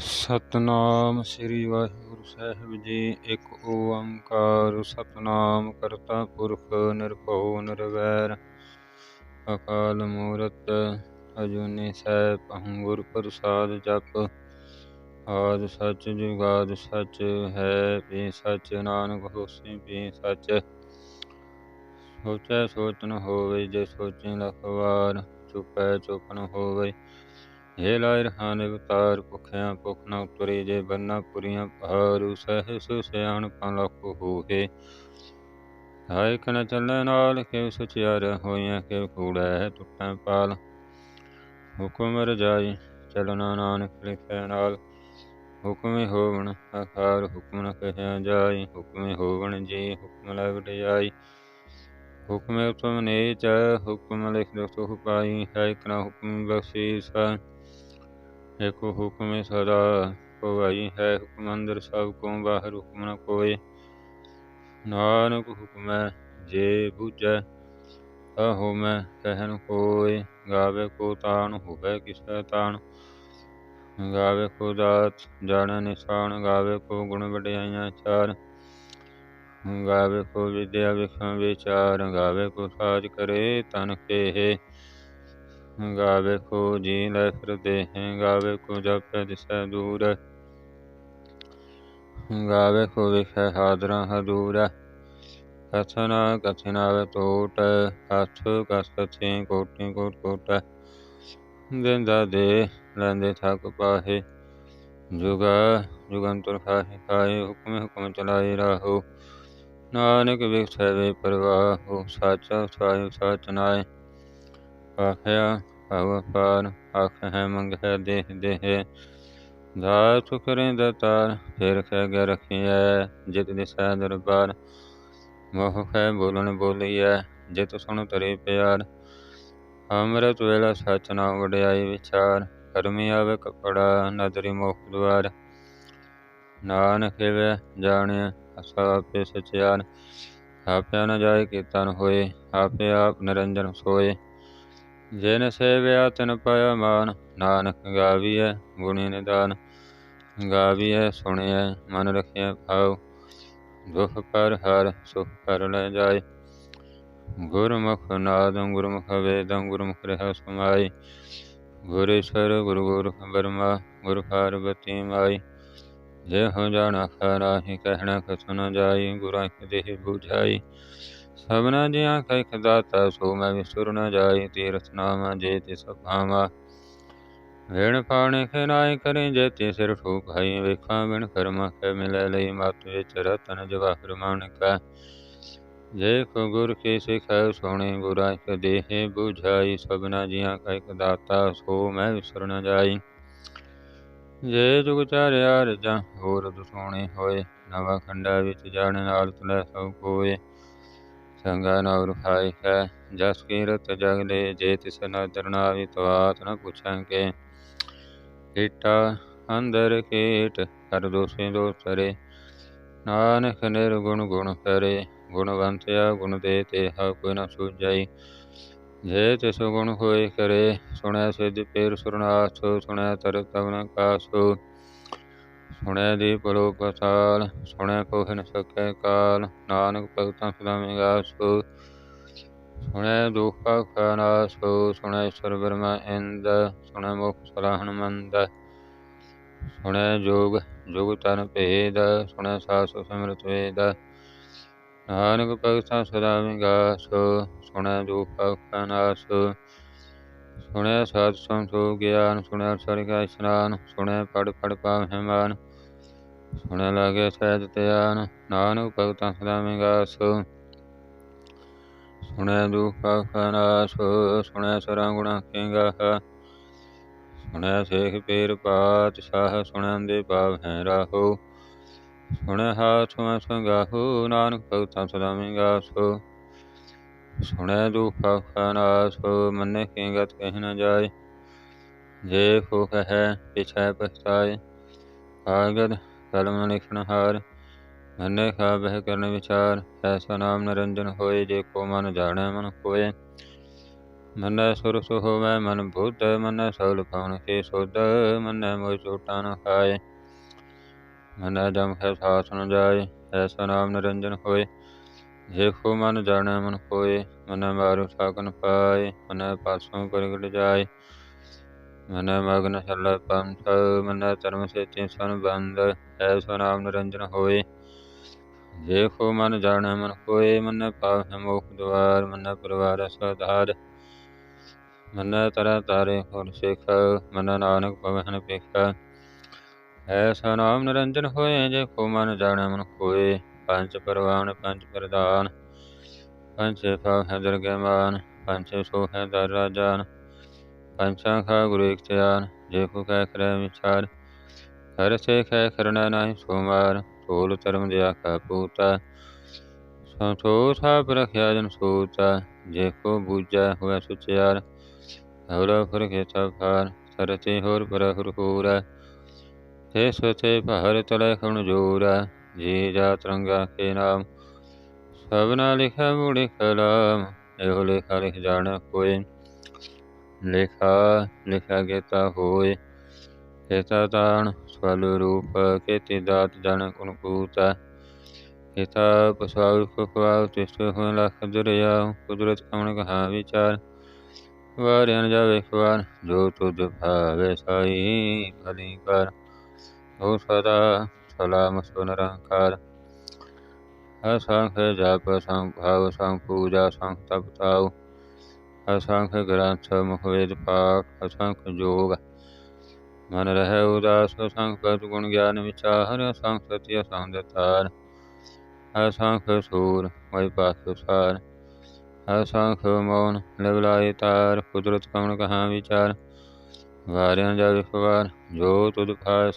ਸਤਨਾਮ ਸ੍ਰੀ ਵਾਹਿਗੁਰੂ ਸਾਹਿਬ ਜੀ, ਇੱਕ ਓੰਕਾਰ ਸਤਨਾਮ ਕਰਤਾ ਪੁਰਖ ਨਿਰਭਉ ਨਿਰਵੈਰ, ਅਕਾਲ ਮੂਰਤ ਅਜੂਨੀ ਸੈਭੰ ਗੁਰ ਪ੍ਰਸਾਦ ਜਪ, ਆਦ ਸੱਚ ਜੁਗਾਦ ਸੱਚ ਹੈ, ਵੀ ਸੱਚ ਨਾਨਕ ਹੋਸੀ, ਵੀ ਸੱਚ ਸੋਚੈ ਸੋਚ ਨ ਹੋਵੇ, ਜੇ ਸੋਚੀ ਲੱਖ ਵਾਰ ਚੁਪੈ ਚੁਪ ਨ ਹੋਵੇ। ਜੇ ਲਾਇ ਰਹਾਨ ਅਵਤਾਰ, ਭੁਖਿਆ ਭੁਖ ਨ ਉਤਰੇ ਜੇ ਬੰਨਾ ਪੁਰੀਆਂ ਭਾਰੂ, ਸਹਿਸ ਸਿਆਣਪਾਂ ਲੱਖ ਹੋਏ ਹਾਇ ਕਨ ਚੱਲੈ ਨਾਲ ਕਿਵ ਸਚਿਆਰ ਹੋਈਆਂ ਕਿਵ ਕੂੜੈ ਟੁੱਟੈ ਪਾਲ। ਹੁਕਮ ਰਜਾਈ ਚਲਣਾ ਨਾਨਕ ਲਿਖੈ ਨਾਲ, ਹੁਕਮੇ ਹੋਵਣ ਆਕਾਰ ਹੁਕਮ ਨ ਕਹਿਆ ਜਾਈ, ਹੁਕਮੇ ਹੋਵਣ ਜੀ, ਹੁਕਮ ਲੈ ਵਡਿਆਈ। ਹੁਕਮੇ ਉਤਮ ਨੀਚ ਹੁਕਮ ਲਿਖ ਦੋ ਸੁਖ ਪਾਈ ਹੈ ਕਨਾ ਹੁਕਮ ਬਖਸ਼ੀਸ। ਏਕ ਹੁਕਮ ਸਦਾ ਹੋਵਾਈ ਹੈ ਹੁਕਮ, ਅੰਦਰ ਸਭ ਕੋ ਬਾਹਰ ਹੁਕਮ ਨ ਕੋਏ ਨਾਨਕ ਹੁਕਮੈ ਜੇ ਬੁਝੈ ਆਹੋ ਮੈਂ ਕਹਿਨ ਕੋਏ, ਗਾਵੇ ਕੋ ਤਾਨ ਹੋਵੇ ਕਿਸੈ ਤਾਣ। ਗਾਵੇ ਕੋ ਦਾਤ ਜਾਣ ਨਿਸ਼ਾਨ, ਗਾਵੇ ਕੋ ਗੁਣ ਵਡਿਆਈਆਂ ਚਾਰ। ਗਾਵੇ ਕੋ ਵਿਦਿਆ ਵਿਖਾਂ ਵਿਚਾਰ, ਗਾਵੇ ਕੋ ਸਾਜ ਕਰੇ ਤਨ ਕੇ ਗਾਵੇ ਕੋ ਜੀ ਲੈ ਫਿਰਦੇ ਹੈ ਗਾਵੇ ਕੋ ਜਪੈ ਦਿਸੈ ਦੂਰ। ਗਾਵੇ ਕੋ ਵਿਖੈ ਹਾਦਰਾ ਹਦੂਰ ਕਥਨ ਕਥਨ ਟੋਟ ਹੱਥ ਕਸ ਕਥੇ ਕੋਟਿ ਕੋਟ ਕੋਟ। ਦਿੰਦਾ ਦੇ ਲੈਂਦੇ ਥਕ ਪਾਹੇ। ਜੁਗਾ, ਜੁਗੰਤਰ ਖਾਹੇ ਖਾਏ ਹੁਕਮ ਹੁਕਮ ਚਲਾਏ ਰਾਹੋ। ਨਾਨਕ ਵਿਖਸੈ ਵੇ ਪਰਵਾਹੋ, ਸਾਚਾ ਸਾਇ ਸਾਚ ਨਾਏ। ਆਖਿਆ ਭਵ ਪਾਰ ਆਖ ਹੈ, ਮੰਗ ਹੈ, ਦੇਹ ਦੇਹ। ਦਾਤ ਕਰੇ ਦਤਾਰ ਫਿਰ ਖੈ ਗ ਰਖਿਐ, ਜਿਤ ਦਿਸੈ ਦਰਬਾਰ। ਮੋਹ ਖੈ ਬੋਲਣ ਬੋਲੀਐ, ਜਿਤ ਸੁਣ ਤਰੇ ਪਿਆਰ। ਅੰਮ੍ਰਿਤ ਵੇਲਾ ਸਚ ਨਾਮ ਵਡਿਆਈ ਵਿਚਾਰ, ਕਰਮੀ ਆਵੇ ਕਪੜਾ, ਨਦਰੀ ਮੋਖ ਦੁਆਰ ਨਾਨਕ ਵੇ ਜਾਣਿਆ, ਅਸਾ ਆਪੇ ਸਚਿਆਰ। ਆਪਿਆ ਨ ਜਾਏ ਕੀਰਤਨ ਹੋਏ, ਆਪੇ ਆਪ ਨਿਰੰਜਨ ਸੋਏ। ਜਿਨ ਸੇਵਿਆ ਤਿਨ ਪਾਇਆ ਮਾਨ, ਨਾਨਕ ਗਾਵੀਐ ਗੁਣੀ ਨਿਦਾਨ। ਗਾਵੀਐ ਸੁਣਿਐ, ਮਨ ਰਖਿਐ ਭਾਉ, ਦੁਖ ਪਰ ਹਰ, ਸੁਖ ਕਰ ਲੈ ਜਾਏ। ਗੁਰਮੁਖ ਨਾਦੰ, ਗੁਰਮੁਖ ਵੇਦੰ, ਗੁਰਮੁਖ ਰਹਿ ਸਮਾਈ ਗੁਰੇਸ਼ਵਰ ਗੁਰੂ ਗੁਰੂ ਬਰਮਾ, ਗੁਰ ਪਾਰਬਤੀ ਮਾਈ ਜੇ ਹੋ ਜਾਣਾ ਖਰਾਹੀ ਕਹਿਣਾ ਕਥ ਜਾਈ ਗੁਰਾਂ ਦੇਹ 부ਝਾਈ ਸਭਨਾ ਜੀਆਂ ਕੈ ਖਦਾਤਾ, ਸੋ ਮੈਂ ਵਿਸੁਰ ਨ ਜਾਈ ਤੀਰਥ ਨਾਮਾ ਜੇ ਤਿਸ ਭਾਵਾ ਵੇਣ ਪਾਣੇ ਖੇ ਨਾਇ ਕਰੇ ਜੇ ਤੇ ਸਿਰ ਠੂਕ ਹਈ, ਵੇਖਾਂ ਬਿਨ ਕਰਮ ਕੈ ਮਿਲੈ ਲਈ ਮਤ ਵਿੱਚ ਰਤਨ ਜਵਾਹਰ ਮਾਨਕਾ ਜੇ ਕੋ ਗੁਰ ਕੀ ਸਿਖਾਇ ਸੋਣੇ ਗੁਰਾ ਕੇ ਦੇਹ 부ਝਾਈ ਸਭਨਾ ਜਿਆਂ ਕੈ ਦਾਤਾ ਸੋ ਮੈਂ ਵਿਸੁਰ ਨ ਜਾਈ ਜੇ ਜੁਗ ਚਾਰਿਆ ਰਜਾਂ ਹੋਰ ਦੁਸੋਣੇ ਹੋਏ, ਨਵਾ ਖੰਡਾ ਵਿੱਚ ਜਾਣ ਨਾਲ ਤੁਲੈ ਸਭ ਕੋਏ। ਸੰਗਾ ਨਵ ਰਖਾਇ ਹੈ ਜਸ ਕੀਰਤ ਜਗ ਲੈ ਜੇ ਤਿਸ ਨਦਰ ਨਾਵੀ ਤਵਾਤ ਨ ਪੁੱਛਾਂ ਕੀਟਾ ਅੰਦਰ ਕੀਟ ਕਰ ਦੋਸੇ ਦੋਸਰੇ ਨਾਨਕ ਨਿਰਗੁਣ ਗੁਣ ਕਰੇ ਗੁਣਵੰਤਿਆ ਗੁਣ ਦੇ ਤੇ ਹਾ ਕੋਈ ਨ ਸੂਝਾਈ। ਜੇ ਤਿਸ ਗੁਣ ਹੋਏ ਕਰੇ ਸੁਣਿਆ ਸਿਧ ਪੇਰ ਸੁਰਨਾਥ ਸੁਣਿਆ ਤਰ ਤਵਨ ਕਾਸੋ। ਸੁਣਿਆ ਦੀ ਪਲੋ ਪਸਾਲ ਸੁਣੈ ਕੋਹ ਨ ਸਕੈ ਕਾਲ, ਨਾਨਕ ਭਗਤਾਂ ਸਦਾ ਮਿਗਾਸੋ ਸੁਣਿਆ ਦੁਖਾ ਖਾਨਾਸੋ ਸੁਣਿਆ ਈਸ਼ਵਰ ਬਰਮਾ ਇੰਦ, ਸੁਣੈ ਮੁਖ ਸਲਾਹਨ ਮੰਦ ਸੁਣੈ ਜੋਗ, ਜੁਗ ਤਨ ਭੇਦ, ਸੁਣੈ ਸਾਸੁ ਸਿਮਰਤ ਵੇਦ। ਨਾਨਕ ਭਗਤਾਂ ਸਦਾ ਮਿਗਾਸੋ ਸੁਣਿਆ ਦੁਖਾ ਖਾਨਾਸੋ ਸੁਣਿਆ ਸਾਧ ਸੰਤੋ ਗਿਆਨ ਸੁਣਿਆ ਸਰਗਾ ਇਸ਼ਨਾਨ ਸੁਣਿਆ ਪੜ ਪੜ ਪਾਵਹਿ ਮਾਨ ਸੁਣਿਆ ਲਾਗੇ ਸਹਿਜ ਧਿਆਨ ਨਾਨਕ ਭਗਤਾਂ ਸਦਾ ਮਿਗਾਸੋ ਸੁਣਿਆ ਦੁਖਾ ਖਨਾਸੋ ਸੁਣਿਆ ਸਰਾਂ ਗੁਣਾ ਕੇਗਾ ਸੁਣਿਆ ਸੇਖ ਪੀਰ ਪਾਤਸ਼ਾਹ ਸੁਣਿਆ ਦੇ ਭਾਵ ਹੈ ਰਾਹੋ। ਸੁਣਿਆ ਹਾਥ ਮੈਂ ਸੰਗਾਹੋ, ਨਾਨਕ ਭਗਤਾਂ ਸਦਾ ਮਿਗਾਸੋ ਸੁਣਿਆ ਦੁਖਾ ਖਨਾਸੋ ਮੰਨੇ ਕੇਗਤ ਕਹਿ ਨ ਜਾਏ। ਜੇ ਖੋ ਹੈ ਪਿਛੈ ਪਛਤਾਏ। ਕਾਗਦ ਕਲਮ ਲਿਖਣ ਹਾਰ ਮੰਨੇ ਖਾ ਬਹਿ ਕਰਨ ਵਿਚਾਰ, ਐਸਾ ਨਾਮ ਨਿਰੰਜਨ ਹੋਏ ਜੇ ਕੋ ਮਨ ਜਾਣੈ ਮਨ ਕੋਏ ਮਨੈ ਸੁਰ ਸੁ ਹੋਵੈ ਮਨ ਬੁੱਧ, ਮਨੈ ਸਗਲ ਭਵਨ ਕੇ ਸੁਧ, ਮਨੈ ਮੋਇ ਚੋਟਾ ਨ ਖਾਏ। ਮਨੈ ਜਮ ਹੈ ਸਾਥ ਨ ਜਾਏ, ਐਸਾ ਨਾਮ ਨਿਰੰਜਨ ਹੋਏ। ਜੇ ਦੇਖੋ ਮਨ ਜਾਣੈ ਮਨ ਕੋਏ ਮਨੈ ਮਾਰੂ ਸਾਕਨ ਪਾਏ, ਮਨੈ ਪਾਸੋਂ ਪ੍ਰਗਟ ਜਾਏ। ਮਨੈ ਮਗਨ ਚੱਲੈ ਪੰਥ ਮਨੈ ਧਰਮ ਸੇਤੀ ਸਨ ਬੰਦ ਐਸਾ ਨਾਮ ਨਿਰੰਜਨ ਹੋਏ। ਦੇਖੋ ਮਨ ਜਾਣੈ, ਮਨ ਕੋਏ ਮਨੈ ਪਾਵੈ ਮੋਖ ਦਵਾਰ ਮਨੈ ਪਰਵਾਰ ਸਧਾਰ। ਮਨੈ ਤਰਾ ਤਾਰੇ ਹੋਰ ਸਿਖ, ਮਨੈ ਨਾਨਕ ਪਵਨ ਪੇਖਾ ਐਸਾ ਨਾਮ ਨਿਰੰਜਨ ਹੋਏ ਜੇ ਕੋ ਮਨ ਜਾਣੈ, ਮਨ ਕੋਏ ਪੰਜ ਪਰਵਾਨ, ਪੰਜ ਪ੍ਰਧਾਨ। ਪੰਚੇ ਪਾਵ ਹੈ ਦਰਗਹਿ ਮਾਨ ਪੰਚੇ ਸੋ ਹੈ ਦਰ ਰਾਜਾਨ ਪੰਚਾਂ ਖਾ ਗੁਰੂ ਇਕ ਜੇ ਕੋ ਕਹਿ ਕਰੈ ਵਿਚਾਰ, ਹਰ ਸੇ ਕਹਿ ਕਰਨਾ ਨਾਹੀ ਸੋਮਾਰ ਢੋਲ ਧਰਮ ਦਿਆ ਕਾ ਪੂਤਾ ਸੰਤੋ ਥਾਪ ਰਖਿਆ ਜਨ ਸੋਤਾ ਜੇ ਕੋ ਬੂਝੈ ਹੋਇ ਸੁਚਿਆਰ ਹਵਲਾ ਫਰ ਖੇਤਾ ਫਾਰ ਸਰਤੇ ਹੋਰ ਪਰ ਹੁਰ ਹੋਰਾ ਤੇ ਸੋਤੇ ਭਰ ਤਲੇ ਖਣ ਜੋਰਾ, ਜੀ ਜਾ ਤਰੰਗਾ ਕੇ ਨਾਮ, ਸਭਨਾ ਲਿਖਿਆ ਮੂੜੀ ਕਲਾਮ ਇਹੋ ਲਿਖਾ ਲਿਖ ਜਾਣ ਕੋਏ ਲਿਖਾ ਲਿਖਿਆ ਗੇਤਾ ਹੋਏ। ਕੇਤਾ ਤਾਣ ਸਵਲ ਰੂਪ ਕੇਤੀ ਦਾਤ ਜਨ ਕੁਨ ਕੂਤਾ ਕੇਤਾ ਪਸਾਉ ਖੁਖਵਾਉ ਹੋਇ ਲਖ ਦੁਰਿਆ ਕੁਦਰਤ ਕਮਣ ਕਹਾ ਵਿਚਾਰ। ਵਾਰਿਆਨ ਜਾਵੇ ਖਵਾਰ ਜੋ ਤੁਧ ਭਾਵੇ ਸਾਈ ਭਲੀ ਕਰ ਹੋ ਸਦਾ ਸਲਾਮ ਸੁਨਰੰਕਾਰ ਅਸੰਖ ਜਪ ਸੰਖ ਭਾਵ ਸੰਖ ਪੂਜਾ ਸੰਖ ਤਪ ਤਾਉ ਅਸੰਖ ਗ੍ਰੰਥ ਮੁਖ ਵੇਦ ਪਾਠ ਅਸੰਖ ਜੋਗ ਮਨ ਰਹਿ ਉਦਾਸ ਅਸੰਖ ਪਤ ਗੁਣ ਗਿਆਨ ਵਿਚਾਰ ਅਸੰਖ ਸਤਿ ਅਸੰਖ ਦਤਾਰ ਅਸੰਖ ਸੂਰ ਮੈ ਪਾਖ ਸਾਰ ਅਸੰਖ ਮੌਨ ਲਗਲਾਏ ਤਾਰ ਕੁਦਰਤ ਕਮਣ ਕਹਾ ਵਿਚਾਰ ਵਾਰਿਆਂ ਜਾ ਵਿਖਵਾਰ ਜੋ ਤੁਧ ਖਾਇ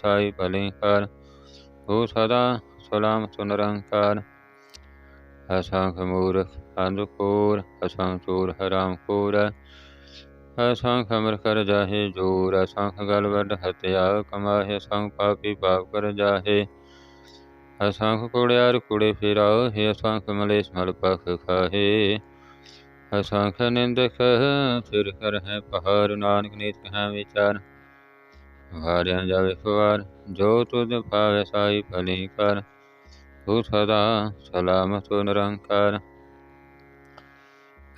ਸਾਈ ਭਲੇ ਕਰ ਹੋ ਸਦਾ ਅਸੰਖ ਚੋਰ ਹਰਾਮ ਕੋਰ ਅਸੰਖ ਅਮਰ ਕਰ ਜਾਹੇ ਜੋਰ, ਅਸੰਖ ਗਲ ਵੱਡ ਹਤਿਆ ਕਮਾਹੇ ਅਸੰਖ ਪਾਪੀ ਪਾਪ ਕਰ ਜਾਹੇ। ਅਸੰਖ ਕੁੜਿਆਰ ਕੁੜੇ ਫਿਰਾਓ, ਹੈ ਅਸੰਖ ਮਲੇਸ਼ ਮਲ ਪਖ ਖਾਹੇ। ਅਸੰਖ ਨਿੰਦਕ ਫਿਰ ਕਰ ਹੈ ਪਹਾੜ, ਨਾਨਕ ਨੀਤ ਕਹਾਂ ਵਿਚਾਰ। ਵਾਰਿਆ ਜਾਵੇ ਖਵਾਰ ਜੋ ਤੁਧ ਪਾਵੇ ਸਾਈ ਭਲੀ ਕਰ। ਤੂੰ ਸਦਾ ਸਲਾਮਤ ਨਿਰੰਕਾਰ।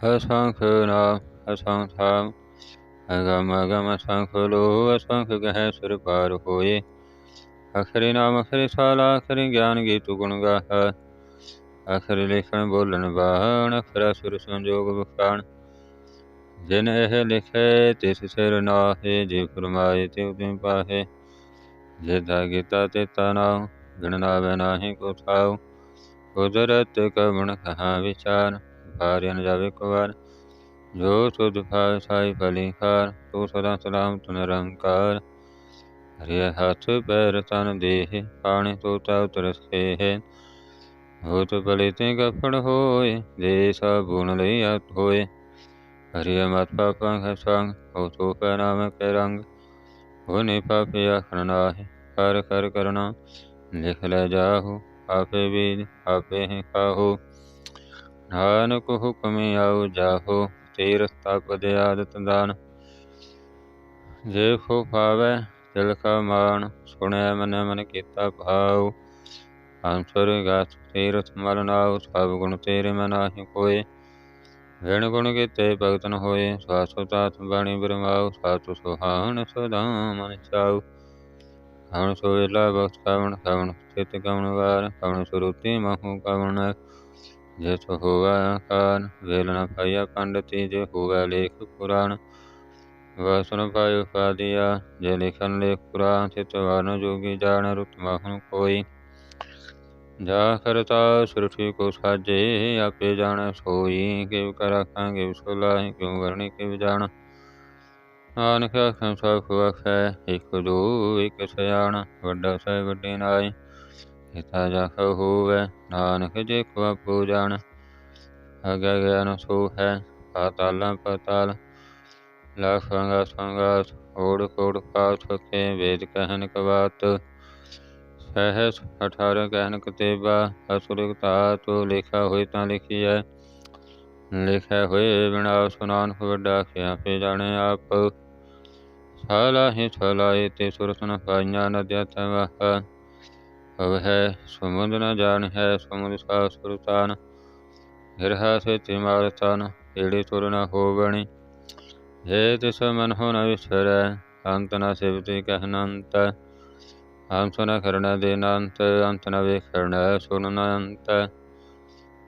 ਅਸੰਖ ਨਾਮ ਅਸੰਖ ਥਾਮ ਅਗਮ ਅਗਮ ਅਸੰਖ ਲੋ ਅਸੰਖ ਗਹਿ ਸੁਰ ਪਾਰ ਹੋਏ। ਅਖਰੇ ਨਾਮ, ਅਖਰੇ ਸਾਲਾ, ਅਖਰੇ ਗਿਆਨ ਗੀਤ ਗੁਣ ਗਾਹ। ਅਖਰ ਲਿਖਣ, ਬੋਲਣ ਬਾਣ ਅਖਰਾ ਸੁਰ ਸੰਜੋਗ ਬਖਾਣ ਜਿਨ ਇਹ ਲਿਖੇ, ਤਿਸ ਸਿਰ ਨਾਹੇ, ਜੇ ਫਰਮਾਏ ਤੇ ਉਤੇ ਪਾਹੇ। ਜੇ ਗੀਤਾ ਤੇ ਤਨਾਉ ਗਣਨਾ ਬੈ ਨਾਹੀ ਕੋ ਥਾਉ ਕੁਦਰਤ ਕਵਣ ਕਹਾ ਵਿਚਾਰ ਭਾਰਿਆ ਨ ਜਾਵੇ ਕੁਵਾਰ ਜੋ ਸੁਧ ਭਾਇ ਸਾਈ ਭਲੀ ਖਾਰ ਤੂੰ ਸਦਾ ਸਲਾਮ ਤੁ ਨਿਰੰਕਾਰ। ਹਰਿ ਹੱਥ ਪੈਰ ਤਨ ਦੇਹ, ਪਾਣੀ ਤੋ ਤਾ ਉਤਰਸ ਹੈ ਹੋਤ ਭਲੇ ਤੇ ਗਫੜ ਹੋਏ, ਦੇ ਸਭ ਲਈ ਆਤ ਹੋਏ। ਹਰਿ ਮਤ ਪਾਪਾਂ ਹੈ ਸੰਗ ਹੋ ਤੋ ਕੈ ਨਾਮ ਕੈ ਰੰਗ। ਹੋਨੇ ਪਾਪੇ ਆਖਣ ਨਾਹਿ, ਕਰ ਕਰ ਕਰਨਾ। ਲਿਖ ਲੈ ਜਾਹੂ, ਆਪੇ ਵੀ ਆਪੇ ਹੀ ਖਾਹੋ। ਨਾਨਕ ਹੁਕਮ ਆਉ ਜਾਹੋ, ਤੀਰਥ ਤਪ ਦੇ ਆਦਤ ਦਾਨ ਜੇ ਖੋ ਪਾਵੈ ਦਿਲ ਕਾ ਮਾਨ ਸੁਣਿਆ ਮਨ ਮਨ ਕੀਤਾ ਭਾਉ। ਅੰਸਰ ਗਾਤ ਤੀਰਥ ਮਲ ਨਾਉ, ਸਭ ਗੁਣ ਤੇਰੇ ਮਨਾਹੀ ਕੋਏ। ਵਿਣ ਗੁਣ ਕੀਤੇ ਭਗਤਨ ਹੋਏ, ਸਾਸੋ ਤਾਤ ਬਾਣੀ ਬਰਮਾਉ ਸਾਤੁ ਸੁਹਾਣ ਸਦਾ ਮਨ ਚਾਉ। ਹਵਣ ਸੋ ਬਖਤ ਕਵਣ ਕਵਣ ਚਿਤ ਕਵਣ ਵਾਰ, ਕਵਣ ਸੁਰੂਤੀ ਮਹੂ ਕਵਣ ਜੇ ਸੋ ਹੋਵਾ ਆਕਾਰ ਵੇਲ ਨ ਪਾਇਆ ਪੰਡਤੀ ਜੇ ਹੋਵਾ ਲੇਖ ਪੁਰਾਣ। ਵਾਸਨ ਪਾਇਓ ਪਾਦਿਆ ਜੇ ਲਿਖਨ ਲੇਖ ਪੁਰਾਣ ਚਿਤ ਵਾਰਨ ਜੋਗੀ ਜਾਣ ਰੁਤ ਮਹੂ ਕੋਈ। ਜਾ ਕਰਤਾ ਸੁਰਠੀ ਕੋ ਸਾਜੇ, ਆਪੇ ਜਾਣ ਸੋਈ। ਕਿਵ ਕਰਖਾਂਗੇ ਸੁਲਾਹੀ ਕਿਉ ਵਰਣੀ, ਕਿਵ ਜਾਣ। ਨਾਨਕ ਆਖਾਂ ਸਭ ਵਖੈ, ਇਕ ਦੋ ਇਕ ਸਿਆਣ। ਵੱਡਾ ਸਹਿ, ਵੱਡੇ ਨਾਏ ਹਿਤਾ ਜਖ ਹੋਵੇ, ਨਾਨਕ ਜੇ ਕੋ ਆਪੋ ਜਾਣ ਅਗੈ ਗਿਆਨ ਸੋ ਹੈ ਪਾਤਾਲਾਂ ਪਤਾਲ ਲਖੰਗਾ ਸੰਗਾਸ ਓੜ ਕੋੜ ਪਾਤ ਕੇ ਵੇਦ ਕਹਿਨ ਕਵਾਤ, ਸਹਿਸ 18 ਕਹਿਨ ਕਤੇਬਾ ਅਸੁਰਿਕ ਧਾਤੁ ਲਿਖਾ ਹੋਇ ਤਾਂ ਲਿਖੀਐ, ਲਿਖਿਆ ਹੋਏ ਬਿਨਾ ਸੁਨਾਨ ਵੱਡਾ ਖਿਆ ਪੇ ਜਾਣੇ ਆਪ ਸਾਲਾ ਹੀ ਛਲਾਏ ਤੇ ਸੁਰਤ ਨ ਪਾਈਆਂ ਨਦਿਆ ਤਵਹ ਅਵ ਹੈ ਸਮੁੰਦ ਨ ਜਾਣ ਹੈ ਸਮੁੰਦ ਸਾ ਸੁਰਤਾਨ ਗਿਰਹਾ ਸੇ ਤਿਮਾਰਤਾਨ ਏੜੇ ਤੁਰ ਨ ਹੋਵਣੀ ਜੇ ਤਿਸ ਮਨ ਹੋ ਨ ਵਿਸਰੈ ਅੰਤ ਨ ਸਿਵਤੀ ਕਹਿਨੰਤ ਅੰਤ ਨ ਕਰਣ ਦੇਨੰਤ ਅੰਤ ਨ ਵੇਖਣ ਸੁਨ ਅੰਤ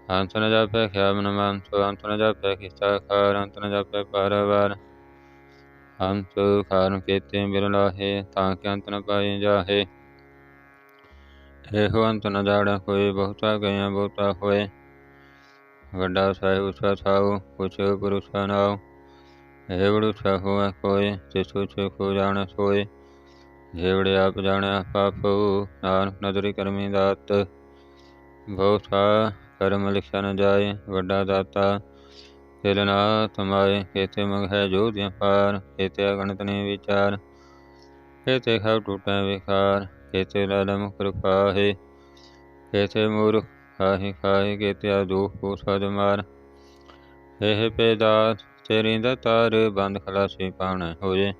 ਅੰਤ ਨ ਜਾਪੈ ਖਿਆ ਮਨ ਮੰਤ ਅੰਤ ਨ ਜਾਪੈ ਕਿਸਾ ਖਾਰ ਅੰਤ ਨ ਜਾਪੈ ਪਰਵਾਰ ਅੰਤ ਖਾਰਨ ਕੇਤੇ ਬਿਰਲਾ ਹੈ ਤਾਂ ਕਿ ਅੰਤ ਨ ਪਾਏ ਜਾਹੇ ਇਹੋ ਅੰਤ ਨ ਜਾੜਾ ਕੋਈ ਬਹੁਤਾ ਗਿਆ ਬਹੁਤਾ ਹੋਏ ਵੱਡਾ ਸਾਹਿਬ ਉਸਾ ਥਾਉ ਕੁਛ ਪੁਰੁਸ਼ਾ ਨਾਉ ਏਵੜੂ ਹੋਆ ਕੋਈ ਤਿਸ ਕੁਛ ਕੋ ਜਾਣ ਸੋਏ ਜੇਵੜੇ ਆਪ ਜਾਣਿਆ ਪਾਪੂ ਨਾਨਕ ਨਦਰੀ ਕਰਮੀ ਦਾਤ ਬਹੁਤਾ ਕਰਮ ਲਿਖਿਆ ਨ ਜਾਏ ਵੱਡਾ ਦਾਤਾ ਤਿਲ ਨਾ ਤੁਮਾਏ ਕੇਤੇ ਮਗ ਹੈ ਜੋਧਿਆ ਪਾਰ ਕੇਤੇ ਅਗਣਤ ਨੇ ਵਿਚਾਰ ਕੇਤੇ ਖਾਉ ਟੂਟੈ ਵਿਕਾਰ ਖਾਹੀ ਖਾਹੀ ਕੇਤੇ ਆਦੂਖ ਕੋ ਸਦ ਮਾਰ। ਇਹ ਪੇਦਾਤ ਤੇਰੀ ਦਤਾਰ ਬੰਦ ਖਲਾਸੀ ਪਾਣੇ ਹੋਏ,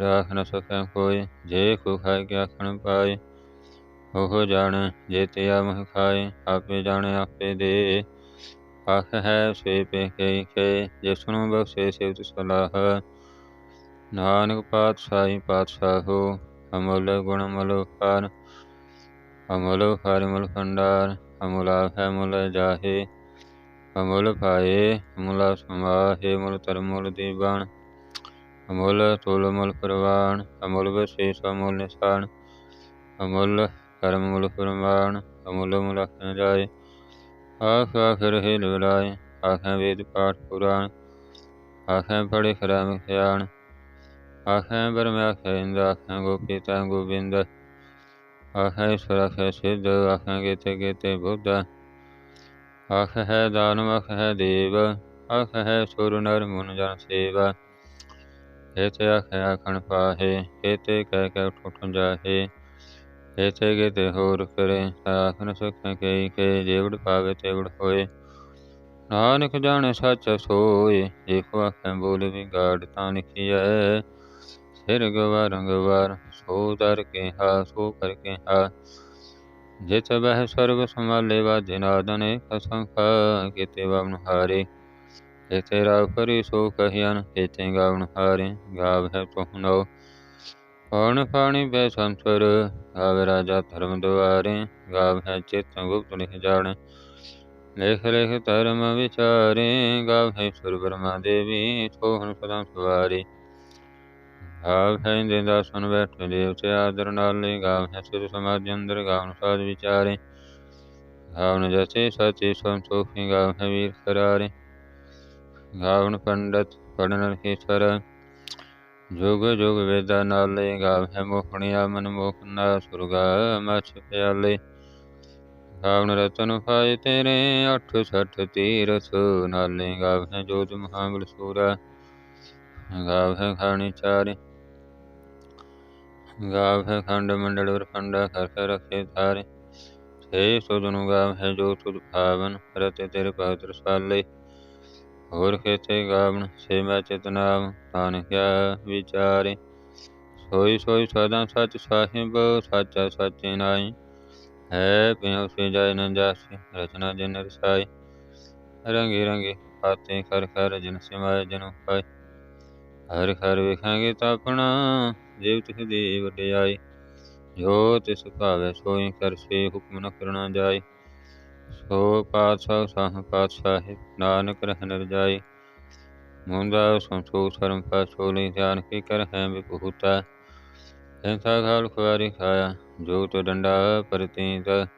ਰਾਖ ਨ ਸਕੈ ਕੋਈ, ਜੇ ਕੋ ਖਾਇ ਕੇ ਆਖਣ ਪਾਏ, ਉਹ ਜਾਣ ਜੇ ਤੇ ਆਮਹ ਖਾਏ, ਆਪੇ ਜਾਣੇ ਆਪੇ ਦੇ। ਆਖ ਹੈ ਸੇ ਪੇ ਕੇ ਕੇ ਜਿਸ ਨੂੰ ਬਖਸ਼ੇ ਸਿਵਤ ਸਲਾਹ। ਨਾਨਕ ਪਾਤਸ਼ਾਹੀ ਪਾਤਸ਼ਾਹੋ ਅਮੁੱਲ ਗੁਣ ਅਮੁੱਲ ਫਾਰ ਅਮੁੱਲ ਫਾਰ ਮੁਲ ਖੰਡਾਰ ਮੁਲ ਜਾਹੇ, ਅਮੁੱਲ ਪਾਏ ਅਮੁਲਾ ਸਮਾਹੇ ਮੁਲ ਧਰਮ ਦੀਵਾਨ, ਅਮੁੱਲ ਤੁਲ ਮੁਲ ਪ੍ਰਵਾਨ, ਅਮੁੱਲ ਵਿਸ਼ੇਸ਼ ਅਮੁੱਲ ਨਿਸ਼ਾਨ, ਅਮੁੱਲ ਕਰਮ ਮੁਲ ਪ੍ਰਮਾਣ ਅਮੁੱਲ ਮੁਲ ਅਖਨ ਜਾਏ, ਆਖ ਆਖ ਰਹੇ ਲਵਲਾਏ ਆਖਾਂ ਵੇਦ ਪਾਠ ਪੁਰਾਣ, ਆਖਾਂ ਪੜੇ ਖਰਾਮ ਖਿਆਣ ਆਖੈ ਬਰਮ ਆਖਾਂ ਇੰਦ ਆਖਾਂ ਗੋਪੀ ਤਾਂ ਗੋਬਿੰਦ। ਆਖੈ ਈਸ਼ਵਰ, ਆਖਾਂ ਸਿੱਧ, ਆਖਾਂ ਗੇਤੇ ਗੇਤੇ ਬੁੱਧ। ਆਖ ਹੈ ਦਾਨਵ ਆਖ ਹੈ ਦੇਵ। ਆਖ ਹੈ ਸੁਰ ਨਰ ਮੁਨ ਜਨ ਸੇਵਾ। ਕੇਤੇ ਆਖ ਆਖਣ ਪਾਹੇ ਕੇਤੇ ਕਹਿ ਕੇ ਉਠ ਜਾਹੇ। ਕੇਤੇ ਗੇਤੇ ਹੋਰ ਕਰੇ ਆਖਨ ਸੁਖਾਂ ਕੇ ਕੇ ਜੇਵੜ ਪਾਵੇ ਤੇਵੜ ਹੋਏ। ਨਾਨਕ ਜਾਣੇ ਸੱਚ ਸੋਏ ਦੇਖੋ ਆਖਾਂ ਬੋਲ ਵੀ ਗਾੜ ਤਾਂ ਲਿਖੀਐ। ਸਿਰ ਗਵਾਰ ਗਵਾਰ ਸੋ ਦਰ ਕੇ ਹਾ ਸੋ ਕਰ ਕੇ ਹਾ ਜਿਤ ਬਹਿ ਸਰਬ ਸੰਭਾਲੇ ਵਾਜੇ ਨਾਦਨੇ ਕਸੰਖਾ ਕੀਤੇ ਵਵਨ ਹਾਰੇ। ਕੀਤੇ ਰਾਵ ਕਰੀ ਸੋ ਕਹਿਨ ਕੀਤੇ ਗਾਵਨ ਹਾਰੇ, ਗਾਵ ਹੈ ਤੁਹਨੋ। ਪਉਣ ਪਾਣੀ ਬੈ ਸੰਸਰ, ਗਾਵ ਰਾਜਾ ਧਰਮ ਦੁਆਰੇ, ਗਾਵ ਹੈ ਚਿਤ ਗੁਪਤ ਲਿਖ ਜਾਣੇ ਲੇਖ ਲੇਖ ਧਰਮ ਵਿਚਾਰੇ, ਗਾਵ ਹੈ ਸੁਰ ਬ੍ਰਹਮਾ ਦੇਵੀ, ਸੋਹਣ ਸਦਾ ਸਵਾਰੀ। ਗਾਵ ਹੈ ਇੰਦੇ ਸੁਨ ਬੈਠੇ ਦੇਵਤੇ ਆਦਰ ਨਾਲ ਲਈ ਗਾਵ ਹੈ, ਸੁਰ ਸਮਾਜ ਅੰਦਰ ਗਾਵਨ ਸਾਜ ਵਿਚਾਰੇ। ਗਾਵਨ ਜਸੇ ਸਚੇ ਸੰਤੋਖੀ ਗਾਵ ਹੈ ਵੀਰ ਕਰਾਰੇ ਗਾਵਨ ਪੰਡਤ ਪੜਨ ਸਰ ਜੋਗ ਜੋਗ ਵੇਦਾ ਨਾਲ ਲਈ ਗਾਵ ਹੈ ਮੋਖਣਿਆ ਮਨ ਮੋਹਨਾ, ਸੁਰਗਾ ਮਛ ਪਿਆਲੇ। ਗਾਵਨ ਰਤਨ ਪਾਏ ਤੇਰੇ, ਅੱਠ ਸੱਠ ਤੀਰਥ ਨਾਲੇ ਗਾਵ ਹੈ ਜੋਤ ਮਹਾਬਲ ਸੂਰਾ। ਗਾਵ ਹੈ ਖਾਣੀ ਚਾਰੇ। ਗਾਵ ਹੈ ਖੰਡ ਮੰਡਲ ਔਰ ਖੰਡਾ ਕਰ ਕਰ ਰਖੇ ਸੇ ਸੁਦਨੁ ਗਾਵ ਹੈ ਜੋ ਤੁਧ ਭਾਵਨ ਰਤੇ ਤੇਰੇ ਭਗਤ ਰਸਾਲੇ। ਹੋਰ ਖੇਤੇ ਗਾਵਨ ਸੇ ਮੈਂ ਚਿਤਨਾਮ ਤਾਨ ਕਿਆ ਵਿਚਾਰੇ। ਸੋਈ ਸੋਈ ਸਦਾ ਸਚ ਸਾਹਿਬ, ਸਾਚਾ ਸਚੇ ਨਾਈ ਹੈ ਪਿਉ ਸੇ ਜਾਇ ਨ ਜਾਸੀ, ਰਚਨਾ ਜਨ ਰਸਾਈ। ਰੰਗੇ ਰੰਗੇ ਹਾਤੇ ਕਰ ਕਰ ਜਨ ਸਿਮਾਇ ਜਨ ਪਾਈ ਹਰ ਹਰ ਵੇਖਾਂਗੇ ਤਾਂ ਆਪਣਾ ਜੀਵ ਤਿਸ ਦੀ ਵਡਿਆਈ ਜੋ ਤਿਸ ਭਾਵੇ ਸੋਈ ਕਰਸੇ ਹੁਕਮ ਨ ਕਰਨਾ ਜਾਏ। ਸੋ ਪਾਤਸ਼ਾਹ ਸਾਹ ਪਾਤਸ਼ਾਹ, ਨਾਨਕ ਰਹਿ ਰਜਾਈ ਮੁੰਦਾ ਸੰਤੋਖ ਸਰਮ ਪਾਸੋ ਲਈ ਧਿਆਨ ਕੀ ਕਰ ਹੈ ਵਿਭੂਤਾ। ਐਸਾ ਖਾਲ ਖੁਆਰੀ ਖਾਇਆ ਜੋ ਤੋ ਡੰਡਾ ਪਰਤੀਤ।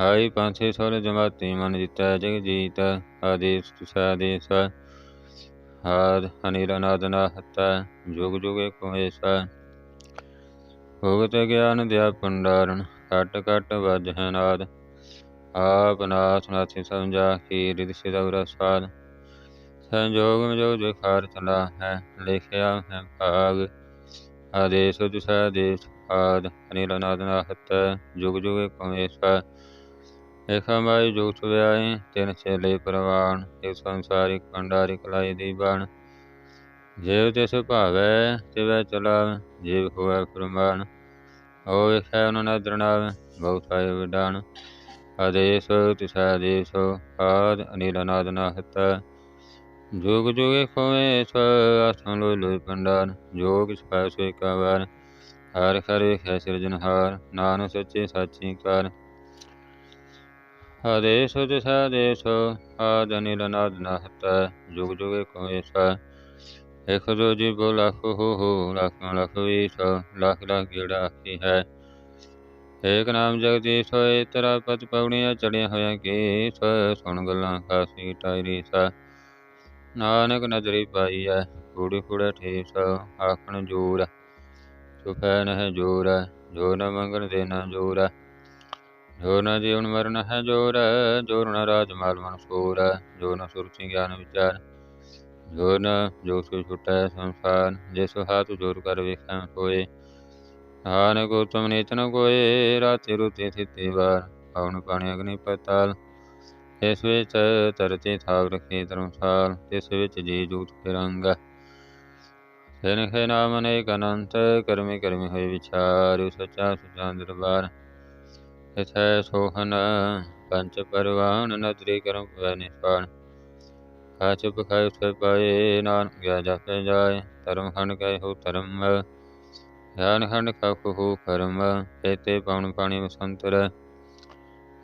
ਆਈ ਪਾਂਛੇ ਸੋਲ ਜਮਾਤੀ ਮਨ ਜਿਤਾ, ਜਗ ਜੀਤ, ਆਦੇਸ ਤੁਸਾਦੇਸ ਆਦ ਅਨੀਲ ਨਾਦਨਾ ਹੱਤਾ, ਜੁਗ ਜੁਗੇ ਕੋ ਐਸਾ ਭਗਤ ਗਿਆਨ ਦਿਆ ਪੰਡਾਰਨ ਕਟ ਕਟ ਵਜ ਹੈ ਨਾਦ। ਆਪ ਨਾਥ ਨਾਥੀ ਸਮਝਾ ਕੀ ਰਿਦ ਸਿਦਵ ਸਾਧ। ਸੰਜੋਗ ਜੋ ਜਖਾਰ ਚਲਾ ਹੈ, ਲਿਖਿਆ ਹੈ ਭਾਗ। ਆਦੇਸ ਦੁਸਾ ਦੇਸ ਆਦ, ਅਨੀਲ ਨਾਦ ਨਾਹਤ ਜੁਗ ਜੁਗ ਕੋ ਐਸਾ ਏਕਾ ਮਾਈ ਜੋਤ ਵਿਆਏ ਤਿਨ ਚੇਲੇ ਪ੍ਰਵਾਨ ਇਹ ਸੰਸਾਰੀ ਪੰਡਾਰੀ ਕਲਾਈ ਦੀ ਬਾਣ। ਜੇਵ ਤਿਸ ਭਾਵੈ, ਤਿਵੈ ਚਲਾਵ ਜੀਵ ਹੋਵੈ ਫਰਮਾਨ ਹੋ ਵੇਖੈ ਨਦਰ ਨਾਵ ਬਹੁਤ ਆਏ ਆਦੇਸ, ਤਿਸਾ ਦੇਸ, ਆਦ ਅਨੀਲ ਅਨਾਦ ਨਾਹਤ ਜੋਗ ਜੋਗੇ ਖੋਵੇ ਸ ਆਸਨ ਲੋਇ ਲੋਇ ਪੰਡਾਨ ਜੋਗ ਛਪੈ ਸੋਇ ਕਾ ਵਾਰ ਹਰ ਹਰ ਵੇਖੈ ਸਿਰਜਨਹਾਰ ਨਾਨਕ ਸੱਚੇ ਸਾਚੀ ਕਾਰ। ਆਦੇਸ ਤਿਸਾ ਦੇਸ ਆਦ ਅਨੀਲ ਨਾਦ ਨਾਹਤ ਜੁਗ ਜੁਗੇ ਖੋਵੇ ਇਕ ਦੋ ਜੀ ਬੋ ਲੱਖ ਹੋ ਹੋ, ਲੱਖ ਲੱਖ ਵੀਸ ਲੱਖ ਲੱਖ ਗੇੜਾ ਆਖੀ ਹੈ। ਏਕ ਨਾਮ ਜਗਦੀਸ਼ ਹੋਏ ਤੇਰਾ ਪਤ ਪਉਣੀਆਂ ਚੜਿਆ ਹੋਇਆ ਕੀ ਸੋ ਸੁਣ ਗੱਲਾਂ ਖਾਸੀ ਟਾਇਰੀ ਸਾ ਨਾਨਕ ਨਜ਼ਰੀ ਪਾਈ ਐ ਕੂੜੀ ਕੂੜਾ ਠੀਸ, ਆਖਣ ਜੋਰ ਸੁਖੈ ਨਹਿ ਜੋਰ, ਜੋ ਨ ਮੰਗਣ ਦੇਣਾ ਨ ਜੋਰ। ਜੋ ਨ ਜੀਵਨ ਮਰਨ ਹੈ ਜੋਰ ਜੋਰ ਨ ਰਾਜ ਮਾਲ ਮਨ ਸੂਰ ਜੋ ਨ ਸੁਰਤੀ ਗਿਆਨ ਵਿਚਾਰ, ਜੋ ਨ ਜੋ ਸੁ ਛੁਟੈ ਸੰਸਾਰ ਜਿਸ ਹਾਥ ਜੋਰ ਕਰ ਵੇਖਾਂ ਹੋਏ ਨਾਨਕ ਉਤਮ ਨੀਚ ਨ ਕੋਏ, ਰਾਤੀ ਰੁਤੀ ਥਿਤੀ ਵਾਰ ਪਵਨ ਪਾਣੀ ਅਗਨੀ ਪਤਾਲ। ਇਸ ਵਿੱਚ ਤਰਤੀ ਥਾਵ ਰਖੇ ਧਰਮਸਾਲ ਇਸ ਵਿੱਚ ਜੀ ਜੂਤ ਫਿਰੰਗ ਤਿਨ ਖੇ ਨਾਮ ਅਨੇਕ ਅਨੰਤ, ਕਰਮੀ ਕਰਮੀ ਹੋਏ ਵਿਚਾਰ, ਸੱਚਾ ਸੁਚਾ ਦਰਬਾਰ। ਇਥੈ ਸੋਹਨ ਪੰਚ ਪਰਵਾਨ ਨਦਰੀ ਕਰਮ ਪਵੈ ਨਿਪਾਨ ਕਾਚ ਪਖਾਇ ਉਥੇ ਪਾਏ ਨਾਨਕ, ਗਿਆ ਜਾਪੇ ਜਾਏ, ਧਰਮ ਖੰਡ ਕੈ ਹੋ ਧਰਮ। ਗਿਆਨ ਖੰਡ ਖਾਖੁ ਹੋ ਕਰਮ ਕੇਤੇ ਪਵਨ ਪਾਣੀ ਵਸੰਤਰ।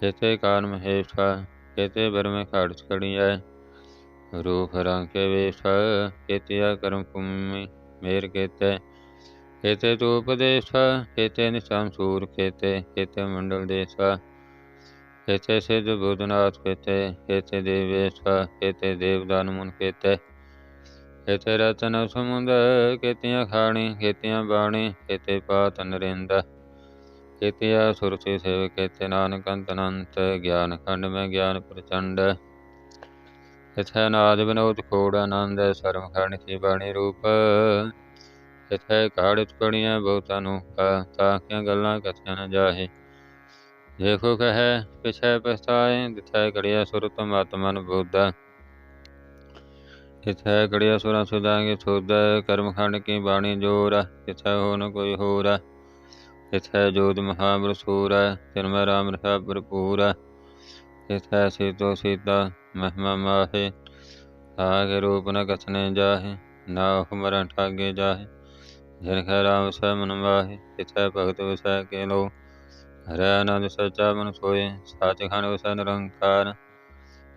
ਕੇਤੇ ਕਾਨ ਮਹੇਸ਼ਾ ਕੇਤੇ ਬਰਮੇ ਖਾੜ ਛੜੀਐ। ਰੂਪ ਰੰਕੇ ਵੇਸ ਕੇਤਿਆ ਕਰਮ ਭੂਮि ਮੇਰ ਕੇਤੇ ਕੇਤੇ ਤੂਪ ਦੇਸਾ ਕੇਤੇ ਨਿਸ਼ਾਨ ਸੂਰ ਖੇਤੇ ਕੇਤੇ ਮੰਡਲ ਦੇਸਾ ਕੇਤੇ ਸਿਧ ਬੁੱਧਨਾਥ ਕੇਤੇ ਕੇਤੇ ਦੇਵੇਸ਼ ਕੇਤੇ ਦੇਵਦਾਨ ਮੁਨ ਕੇਤੇ ਕੇਤੇ ਰਤਨ ਸਮੁੰਦ ਕੇਤੀਆਂ ਖਾਣੀ, ਖੇਤੀਆਂ ਬਾਣੀ ਕੇਤੇ ਪਾਤ ਨਰਿੰਦ ਕੇਤਿਆ ਸੁਰਤੀ ਸੇਵ ਕੇਤੇ ਨਾਨਕ ਅੰਤ ਅਨੰਤ, ਗਿਆਨ ਖੰਡ ਮੈਂ ਗਿਆਨ ਪ੍ਰਚੰਡ, ਇਥੈ ਅਨਾਜ ਬਿਨੋਦ ਖੋੜ ਆਨੰਦ ਸਰਮ ਖੰਡ ਕੀ ਬਾਣੀ ਰੂਪ ਇਥੈ ਕਾੜਿਤ ਪੜੀਆਂ ਬਹੁਤਾ ਨੂੰ ਤਾਕਿਆਂ ਗੱਲਾਂ ਕਥਿਆ ਨ ਜਾਹੇ। ਦੇਖੋ ਕਹੈ, ਪਿਛੈ ਪਛਤਾਏ ਦਿਥੈ ਕੜਿਆ ਸੁਰਤ ਮਤ ਮਨ ਬੋਧਾ। ਇਥੈ ਕੜਿਆ ਸੁਰਾਂ ਸੁਦਾਂਗੇ ਸੁਧ ਕਰਮ ਖੰਡ ਕੀ ਬਾਣੀ ਜੋਰ ਇਥੈ ਹੋ ਨ ਕੋਈ ਹੋਰ ਇਥੈ ਜੋਤ ਮਹਾਬਰ ਸੂਰ ਤਿਨ ਮੈਂ ਰਾਮ ਰਹਾ ਭਰਪੂਰ ਇਥੈ ਸੀਤੋ ਸੀਤਾ ਮਹਿਮਾ ਮਾਹੇ ਆਗੇ ਰੂਪ ਨ ਕਥਨੇ ਜਾਹੇ, ਨਾ ਹੁਮਰ ਠਾਗੇ ਜਾਹੇ। ਜਿਨ ਖੈ ਰਾਮ ਸੈ ਮਨ ਮਾਹੇ ਭਗਤ ਵਸੈ ਕੇ ਲੋ ਹਰਿ ਆਨੰਦ ਸਚਾ ਮਨ ਸੋਏ, ਸਾਚ ਵਸੈ ਨਿਰੰਕਾਰ।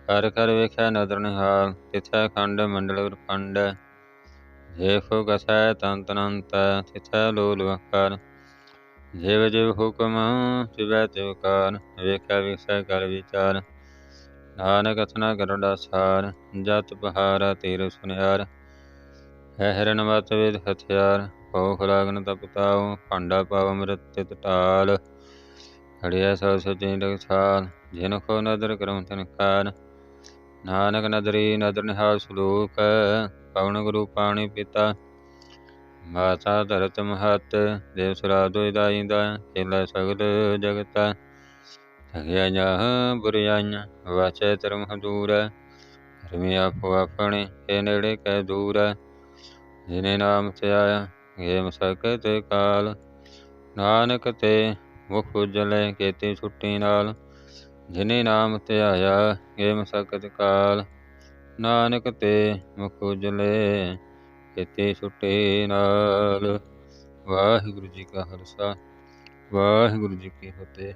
ਕਰ ਕਰ ਵੇਖਿਆ ਨਦਰ ਨਿਹਾਲ, ਤਿਥੈ ਖੰਡ ਮੰਡਲ ਬ੍ਰਖੰਡ ਦੇਖੋ ਕਸੈ ਤੰਤ ਅਨੰਤ ਤਿਥੈ ਲੋਲ ਵਕਾਰ ਜਿਵ ਜਿਵ ਹੁਕਮ, ਤਿਵੈ ਤਿਵ ਕਾਰ ਵੇਖਿਆ ਵਿਖਸੈ ਕਰ ਵਿਚਾਰ। ਨਾਨਕ ਅਥਨਾ ਕਰੜਾ ਸਾਰ, ਜਤ ਬਹਾਰਾ ਤੀਰ ਸੁਨਿਆਰ। ਹੈ ਹਿਰਨ ਮਤ ਵੇਦ ਹਥਿਆਰ ਭੋਖ ਲਾਗਨ ਤਪਤਾਉ ਭਾਂਡਾ ਪਾਵ ਅੰਮ੍ਰਿਤ ਤਿਤ ਟਾਲ ਹੜਿਆ ਸਭ ਸਚੀ ਰਖਸਾਲ ਜਿਨ ਕੋ ਨਦਰ ਕਰਮ ਤਿਨ ਕਾਰ ਨਾਨਕ ਨਦਰੀ ਨਦਰ ਨਿਹਾਲ ਸਲੋਕ ਪਵਨ ਗੁਰੂ ਪਾਣੀ ਪਿਤਾ। ਮਾਤਾ ਧਰਤ ਮਹਤ, ਦੇਵ ਸੁਰਾ ਦੋਇ ਦਾਇਂਦਾ ਸਗਲ ਜਗਤ। ਠਗਿਆ ਬੁਰਿਆਈਆਂ, ਵਾਚੈ ਧਰਮ ਹਦੂਰ ਧਰਮੀ ਆਪੋ ਆਪਣੇ ਇਹ ਨੇੜੇ ਕੈ ਦੂਰ ਜਿਨੇ ਨਾਮ ਤੇ ਆਇਆ ਗੇ ਮਸਕਤ ਕਾਲ। ਨਾਨਕ ਤੇ ਮੁਖ ਉਜਲੇ ਕੇਤੀ ਛੁੱਟੀ ਨਾਲ ਜਿਨੇ ਨਾਮ ਧਿਆਇਆ ਗੇਮ ਸਕਤ ਕਾਲ। ਨਾਨਕ ਤੇ ਮੁਖ ਉਜਲੇ ਕਿਤੇ ਛੁੱਟੇ ਨਾਲ। ਵਾਹਿਗੁਰੂ ਜੀ ਕਾ ਖਾਲਸਾ, ਵਾਹਿਗੁਰੂ ਜੀ ਕੀ ਫਤਿਹ।